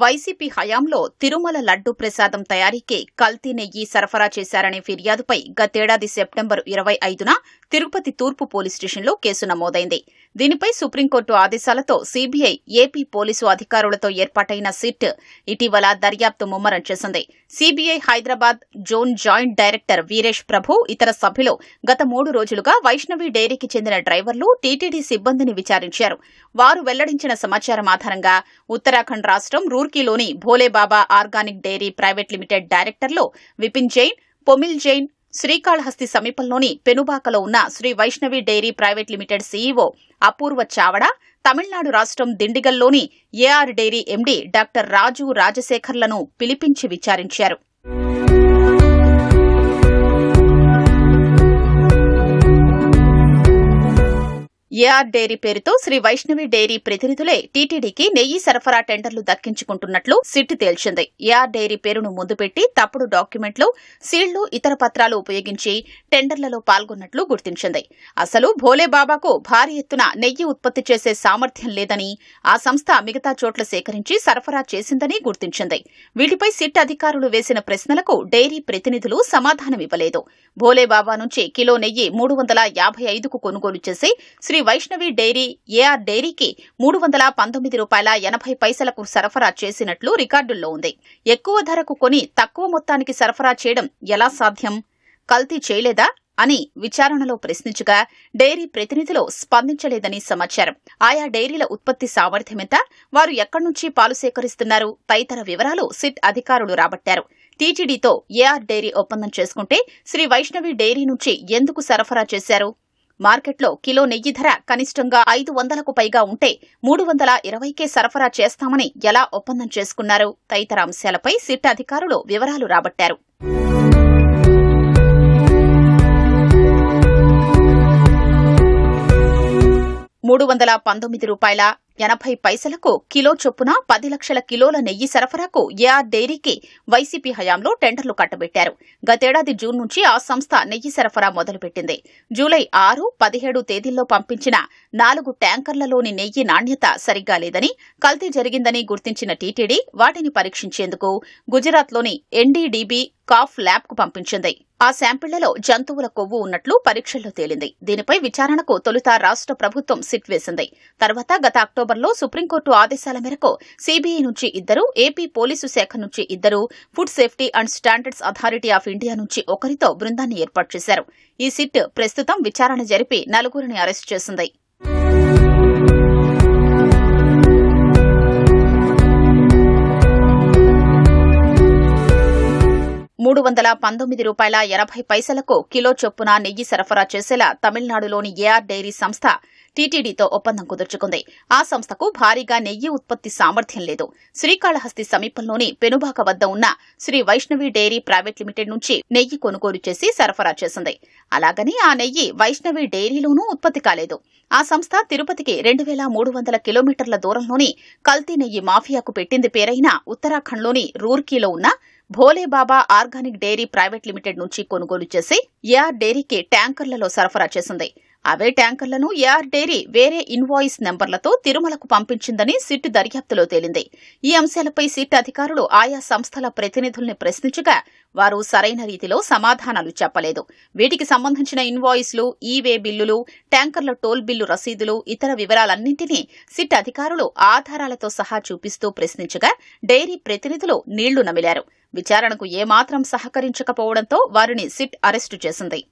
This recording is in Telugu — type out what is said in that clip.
వైసీపీ హయాంలో తిరుమల లడ్డు ప్రసాదం తయారీకి కల్తీ నెయ్యి సరఫరా చేశారనే ఫిర్యాదుపై గతేడాది సెప్టెంబర్ ఇరవై ఐదున తిరుపతి తూర్పు పోలీస్ స్టేషన్లో కేసు నమోదైంది. దీనిపై సుప్రీంకోర్టు ఆదేశాలతో సీబీఐ ఏపీ పోలీసు అధికారులతో ఏర్పాటైన సిట్ ఇటీవల దర్యాప్తు ముమ్మరం చేసింది. CBI Hyderabad zone joint director Viresh Prabhu ఇతర సభ్యులు గత మూడు రోజులుగా వైష్ణవి డైరీకి చెందిన డ్రైవర్లు టీటీడీ సిబ్బందిని విచారించారు. వారు వెల్లడించిన సమాచారం ఆధారంగా ఉత్తరాఖండ్ రాష్ట్రం రూర్కీలోని Bholebaba organic dairy private limited డైరెక్టర్లో Vipin Jain Pomil Jain Srikalahasti సమీపంలోని పెనుబాకలో ఉన్న Shri Vaishnavi dairy private limited CEO Apurva Chavda Tamil రాష్ట్రం దిండిగల్లోని AR dairy MD doctor Raju రాజశేఖర్లను పిలిపించి విచారించారు. ఏఆర్ డైరీ పేరుతో శ్రీ వైష్ణవి డైరీ ప్రతినిధులే టీటీడీకి నెయ్యి సరఫరా టెండర్లు దక్కించుకుంటున్నట్లు సిట్ తేల్చింది. ఏఆర్ డైరీ పేరును ముందు పెట్టి తప్పుడు డాక్యుమెంట్లు సీళ్ళు ఇతర పత్రాలు ఉపయోగించి టెండర్లలో పాల్గొన్నట్లు గుర్తించింది. అసలు భోలేబాబాకు భారీ ఎత్తున నెయ్యి ఉత్పత్తి చేసే సామర్థ్యం లేదని ఆ సంస్థ మిగతా చోట్ల సేకరించి సరఫరా చేసిందని గుర్తించింది. వీటిపై సిట్ అధికారులు వేసిన ప్రశ్నలకు డైరీ ప్రతినిధులు సమాధానమివ్వలేదు. భోలేబాబా నుంచి కిలో నెయ్యి మూడు వందల యాభై ఐదుకు కొనుగోలు చేసి శ్రీ వైష్ణవి డైరీ ఏఆర్ డైరీకి మూడు వందల పంతొమ్మిది రూపాయల ఎనభై పైసలకు సరఫరా చేసినట్లు రికార్డుల్లో ఉంది. ఎక్కువ ధరకు కొని తక్కువ మొత్తానికి సరఫరా చేయడం ఎలా సాధ్యం? కల్తీ చేయలేదా? అని విచారణలో ప్రశ్నించగా డైరీ ప్రతినిధులు స్పందించలేదని సమాచారం. ఆయా డైరీల ఉత్పత్తి సామర్థ్యమెంత వారు ఎక్కడి నుంచి పాలు సేకరిస్తున్నారు? తదితర వివరాలు సిట్ అధికారులు రాబట్టారు. టీటీడీతో ఏఆర్ డైరీ ఒప్పందం చేసుకుంటే శ్రీ వైష్ణవి డైరీ నుంచి ఎందుకు సరఫరా చేశారు? మార్కెట్లో కిలో నెయ్యి ధర కనిష్టంగా ఐదు వందలకు పైగా ఉంటే మూడు వందల ఇరవైకే సరఫరా చేస్తామని ఎలా ఒప్పందం చేసుకున్నారు? తదితర అంశాలపై సిట్ అధికారులు వివరాలు రాబట్టారు. మూడు వందల పంతొమ్మిది రూపాయల ఎనభై పైసలకు కిలో చొప్పున పది లక్షల కిలోల నెయ్యి సరఫరాకు ఏఆర్ డైరీకి వైసీపీ హయాంలో టెండర్లు కట్టబెట్టారు. గతేడాది జూన్ నుంచి ఆ సంస్థ నెయ్యి సరఫరా మొదలుపెట్టింది. జూలై ఆరు పదిహేడు తేదీల్లో పంపించిన నాలుగు ట్యాంకర్లలోని నెయ్యి నాణ్యత సరిగ్గా లేదని కల్తీ జరిగిందని గుర్తించిన టీటీడీ వాటిని పరీక్షించేందుకు గుజరాత్లోని ఎన్డీడీబీ కాఫ్ ల్యాబ్కు పంపించింది. ఆ శాంపిళ్ళలో జంతువుల కొవ్వు ఉన్నట్లు పరీక్షల్లో తేలింది. దీనిపై విచారణకు తొలుత రాష్ట్ర ప్రభుత్వం సిట్ వేసింది. తర్వాత గత అక్టోబర్లో సుప్రీంకోర్టు ఆదేశాల మేరకు సీబీఐ నుంచి ఇద్దరు ఏపీ పోలీసు శాఖ నుంచి ఇద్దరు food safety and standards authority of India నుంచి ఒకరితో బృందాన్ని ఏర్పాటు చేశారు. ఈ సిట్ ప్రస్తుతం విచారణ జరిపి నలుగురిని అరెస్టు చేసింది. వందల పంతొమ్మిది రూపాయల ఎనభై పైసలకు కిలో చొప్పున నెయ్యి సరఫరా చేసేలా తమిళనాడులోని ఏఆర్ డైరీ సంస్థ టీటీడీతో ఒప్పందం కుదుర్చుకుంది. ఆ సంస్థకు భారీగా నెయ్యి ఉత్పత్తి సామర్థ్యం లేదు. శ్రీకాళహస్తి సమీపంలోని పెనుబాక వద్ద ఉన్న Shri Vaishnavi dairy private limited నుంచి నెయ్యి కొనుగోలు చేసి సరఫరా చేసింది. అలాగని ఆ నెయ్యి వైష్ణవి డైరీలోనూ ఉత్పత్తి కాలేదు. ఆ సంస్థ తిరుపతికి రెండు వేల మూడు వందల కిలోమీటర్ల దూరంలోని కల్తీ నెయ్యి మాఫియాకు పెట్టింది పేరైన ఉత్తరాఖండ్లోని రూర్కీలో ఉన్న Bholebaba organic dairy private limited నుంచి కొనుగోలు చేసి ఏఆర్ డైరీకి ట్యాంకర్లలో సరఫరా చేసింది. అవే ట్యాంకర్లను ఏఆర్ డైరీ వేరే ఇన్వాయిస్ నెంబర్లతో తిరుమలకు పంపించిందని సిట్ దర్యాప్తులో తేలింది. ఈ అంశాలపై సిట్ అధికారులు ఆయా సంస్థల ప్రతినిధుల్ని ప్రశ్నించగా వారు సరైన రీతిలో సమాధానాలు చెప్పలేదు. వీటికి సంబంధించిన ఇన్వాయిస్లు ఈవే బిల్లులు ట్యాంకర్ల టోల్ బిల్లు రసీదులు ఇతర వివరాలన్నింటినీ సిట్ అధికారులు ఆధారాలతో సహా చూపిస్తూ ప్రశ్నించగా డైరీ ప్రతినిధులు నీళ్ళు నమిలారు. విచారణకు ఏమాత్రం సహకరించకపోవడంతో వారిని సిట్ అరెస్టు చేసింది.